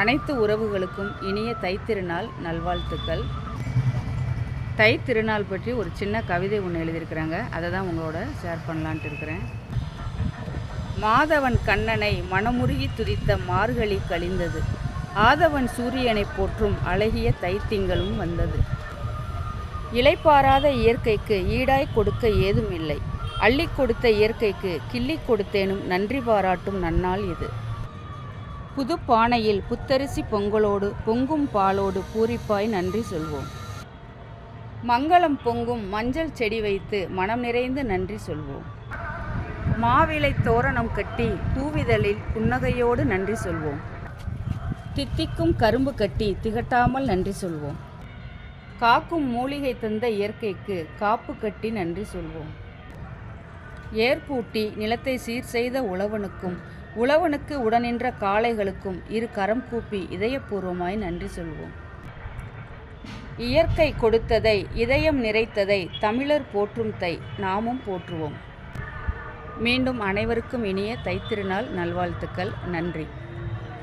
அனைத்து உறவுகளுக்கும் இனிய தைத்திருநாள் நல்வாழ்த்துக்கள். தை திருநாள் பற்றி ஒரு சின்ன கவிதை ஒன்று எழுதியிருக்கிறாங்க. அதை தான் உங்களோட ஷேர் பண்ணலான்ட்டு இருக்கிறேன். மாதவன் கண்ணனை மனமுருகி துதித்த மார்கழி கழிந்தது. ஆதவன் சூரியனை போற்றும் அழகிய தைத்திங்களும் வந்தது. இலைப்பாராத இயற்கைக்கு ஈடாய் கொடுக்க ஏதும் இல்லை. அள்ளி கொடுத்த இயற்கைக்கு கிள்ளி கொடுத்தேனும் நன்றி பாராட்டும் நன்னாள் இது. புது பானையில் புத்தரிசி பொங்கலோடு பொங்கும் பாலோடு பூரிப்பாய் நன்றி சொல்வோம். மங்களம் பொங்கும் மஞ்சள் செடி வைத்து மனம் நிறைந்து நன்றி சொல்வோம். மாவிலை தோரணம் கட்டி பூவிதழில் புன்னகையோடு நன்றி சொல்வோம். தித்திக்கும் கரும்பு கட்டி திகட்டாமல் நன்றி சொல்வோம். காக்கும் மூலிகை தந்த இயற்கைக்கு காப்பு கட்டி நன்றி சொல்வோம். ஏற்பூட்டி நிலத்தை சீர் செய்த உழவனுக்கும் உழவனுக்கு உடனின்ற காளைகளுக்கும் இரு கரம் கூப்பி இதயபூர்வமாய் நன்றி சொல்வோம். இயற்கை கொடுத்ததை இதயம் நிறைத்ததை தமிழர் போற்றும் தை நாமும் போற்றுவோம். மீண்டும் அனைவருக்கும் இனிய தைத்திருநாள் நல்வாழ்த்துக்கள். நன்றி.